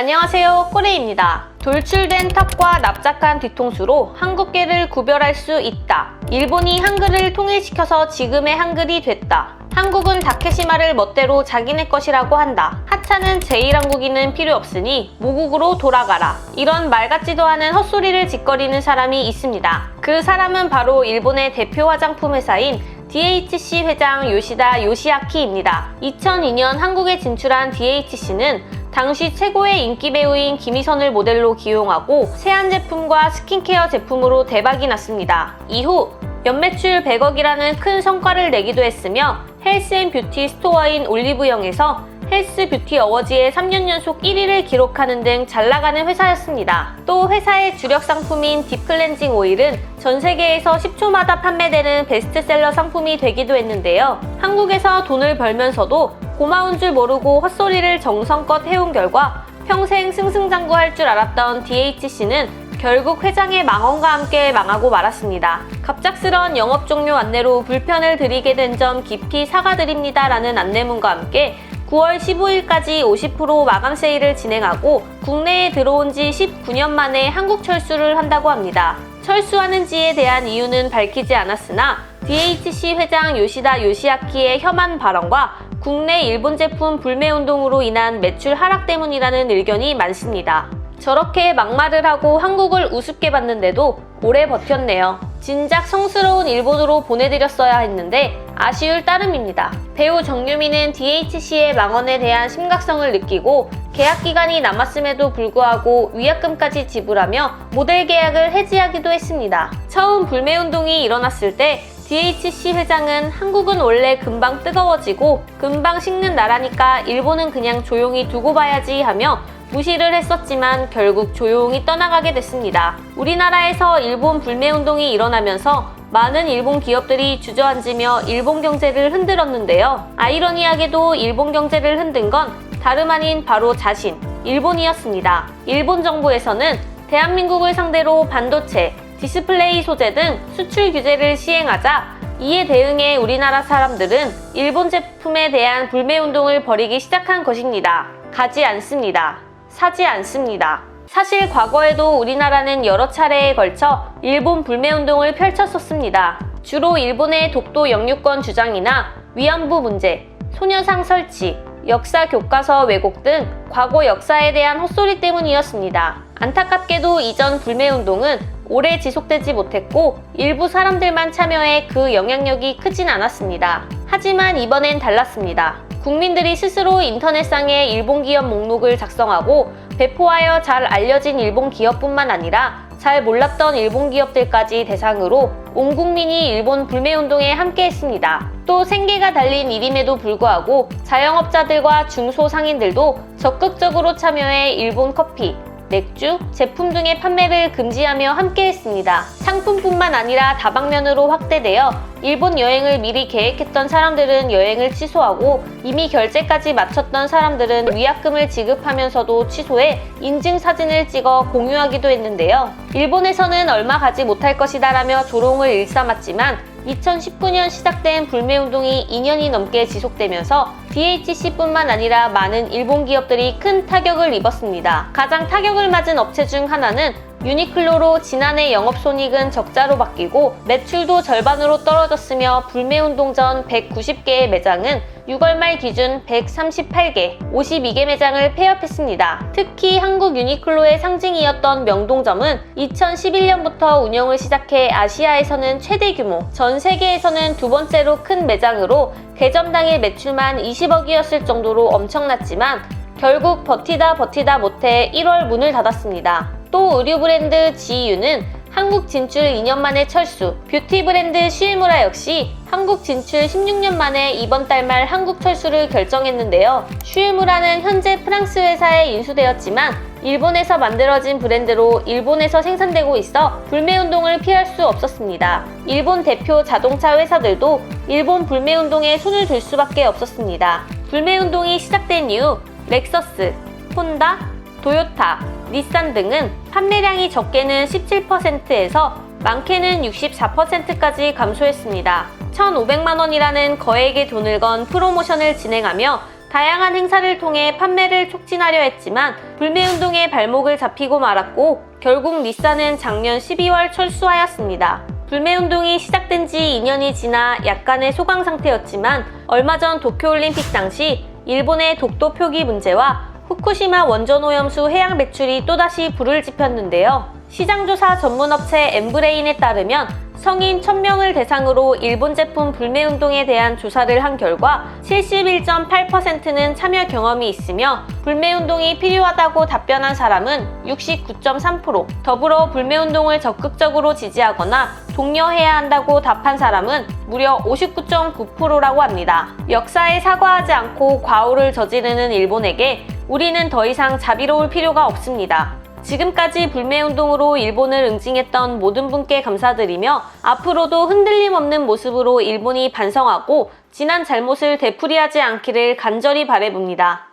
안녕하세요. 꼬레입니다. 돌출된 탑과 납작한 뒤통수로 한국계를 구별할 수 있다. 일본이 한글을 통일시켜서 지금의 한글이 됐다. 한국은 다케시마를 멋대로 자기네 것이라고 한다. 하차는 제1한국인은 필요 없으니 모국으로 돌아가라. 이런 말 같지도 않은 헛소리를 짓거리는 사람이 있습니다. 그 사람은 바로 일본의 대표 화장품 회사인 DHC 회장 요시다 요시아키입니다. 2002년 한국에 진출한 DHC는 당시 최고의 인기 배우인 김희선을 모델로 기용하고 세안 제품과 스킨케어 제품으로 대박이 났습니다. 이후 연매출 100억이라는 큰 성과를 내기도 했으며 헬스앤뷰티 스토어인 올리브영에서 헬스 뷰티 어워즈에 3년 연속 1위를 기록하는 등 잘 나가는 회사였습니다. 또 회사의 주력 상품인 딥클렌징 오일은 전 세계에서 10초마다 판매되는 베스트셀러 상품이 되기도 했는데요. 한국에서 돈을 벌면서도 고마운 줄 모르고 헛소리를 정성껏 해온 결과 평생 승승장구할 줄 알았던 DHC는 결국 회장의 망언과 함께 망하고 말았습니다. 갑작스런 영업 종료 안내로 불편을 드리게 된 점 깊이 사과드립니다라는 안내문과 함께 9월 15일까지 50% 마감 세일을 진행하고 국내에 들어온 지 19년 만에 한국 철수를 한다고 합니다. 철수하는지에 대한 이유는 밝히지 않았으나 DHC 회장 요시다 요시아키의 혐한 발언과 국내 일본 제품 불매 운동으로 인한 매출 하락 때문이라는 의견이 많습니다. 저렇게 막말을 하고 한국을 우습게 봤는데도 오래 버텼네요. 진작 성스러운 일본으로 보내드렸어야 했는데 아쉬울 따름입니다. 배우 정유미는 DHC의 망언에 대한 심각성을 느끼고 계약 기간이 남았음에도 불구하고 위약금까지 지불하며 모델 계약을 해지하기도 했습니다. 처음 불매 운동이 일어났을 때 DHC 회장은 한국은 원래 금방 뜨거워지고 금방 식는 나라니까 일본은 그냥 조용히 두고 봐야지 하며 무시를 했었지만 결국 조용히 떠나가게 됐습니다. 우리나라에서 일본 불매 운동이 일어나면서 많은 일본 기업들이 주저앉으며 일본 경제를 흔들었는데요. 아이러니하게도 일본 경제를 흔든 건 다름 아닌 바로 자신, 일본이었습니다. 일본 정부에서는 대한민국을 상대로 반도체, 디스플레이 소재 등 수출 규제를 시행하자 이에 대응해 우리나라 사람들은 일본 제품에 대한 불매 운동을 벌이기 시작한 것입니다. 가지 않습니다. 사지 않습니다. 사실 과거에도 우리나라는 여러 차례에 걸쳐 일본 불매 운동을 펼쳤었습니다. 주로 일본의 독도 영유권 주장이나 위안부 문제, 소녀상 설치, 역사 교과서 왜곡 등 과거 역사에 대한 헛소리 때문이었습니다. 안타깝게도 이전 불매 운동은 오래 지속되지 못했고 일부 사람들만 참여해 그 영향력이 크진 않았습니다. 하지만 이번엔 달랐습니다. 국민들이 스스로 인터넷상에 일본 기업 목록을 작성하고 배포하여 잘 알려진 일본 기업뿐만 아니라 잘 몰랐던 일본 기업들까지 대상으로 온 국민이 일본 불매 운동에 함께 했습니다. 또 생계가 달린 일임에도 불구하고 자영업자들과 중소상인들도 적극적으로 참여해 일본 커피, 맥주, 제품 등의 판매를 금지하며 함께했습니다. 상품뿐만 아니라 다방면으로 확대되어 일본 여행을 미리 계획했던 사람들은 여행을 취소하고 이미 결제까지 마쳤던 사람들은 위약금을 지급하면서도 취소해 인증 사진을 찍어 공유하기도 했는데요. 일본에서는 얼마 가지 못할 것이다라며 조롱을 일삼았지만 2019년 시작된 불매운동이 2년이 넘게 지속되면서 DHC뿐만 아니라 많은 일본 기업들이 큰 타격을 입었습니다. 가장 타격을 맞은 업체 중 하나는 유니클로로 지난해 영업 손익은 적자로 바뀌고 매출도 절반으로 떨어졌으며 불매운동 전 190개의 매장은 6월 말 기준 138개, 52개 매장을 폐업했습니다. 특히 한국 유니클로의 상징이었던 명동점은 2011년부터 운영을 시작해 아시아에서는 최대 규모, 전 세계에서는 두 번째로 큰 매장으로 개점 당일 매출만 20억이었을 정도로 엄청났지만 결국 버티다 버티다 못해 1월 문을 닫았습니다. 또 의류 브랜드 GU는 한국 진출 2년 만에 철수, 뷰티 브랜드 시우무라 역시 한국 진출 16년 만에 이번 달 말 한국 철수를 결정했는데요. 슈에무라는 현재 프랑스 회사에 인수되었지만 일본에서 만들어진 브랜드로 일본에서 생산되고 있어 불매운동을 피할 수 없었습니다. 일본 대표 자동차 회사들도 일본 불매운동에 손을 들 수밖에 없었습니다. 불매운동이 시작된 이후 렉서스, 혼다, 도요타, 닛산 등은 판매량이 적게는 17%에서 많게는 64%까지 감소했습니다. 1,500만 원이라는 거액의 돈을 건 프로모션을 진행하며 다양한 행사를 통해 판매를 촉진하려 했지만 불매운동에 발목을 잡히고 말았고 결국 닛산은 작년 12월 철수하였습니다. 불매운동이 시작된 지 2년이 지나 약간의 소강 상태였지만 얼마 전 도쿄올림픽 당시 일본의 독도 표기 문제와 후쿠시마 원전 오염수 해양 배출이 또다시 불을 지폈는데요. 시장조사 전문업체 엠브레인에 따르면 성인 1000명을 대상으로 일본 제품 불매운동에 대한 조사를 한 결과 71.8%는 참여 경험이 있으며 불매운동이 필요하다고 답변한 사람은 69.3%, 더불어 불매운동을 적극적으로 지지하거나 독려해야 한다고 답한 사람은 무려 59.9%라고 합니다. 역사에 사과하지 않고 과오를 저지르는 일본에게 우리는 더 이상 자비로울 필요가 없습니다. 지금까지 불매운동으로 일본을 응징했던 모든 분께 감사드리며 앞으로도 흔들림 없는 모습으로 일본이 반성하고 지난 잘못을 되풀이하지 않기를 간절히 바래봅니다.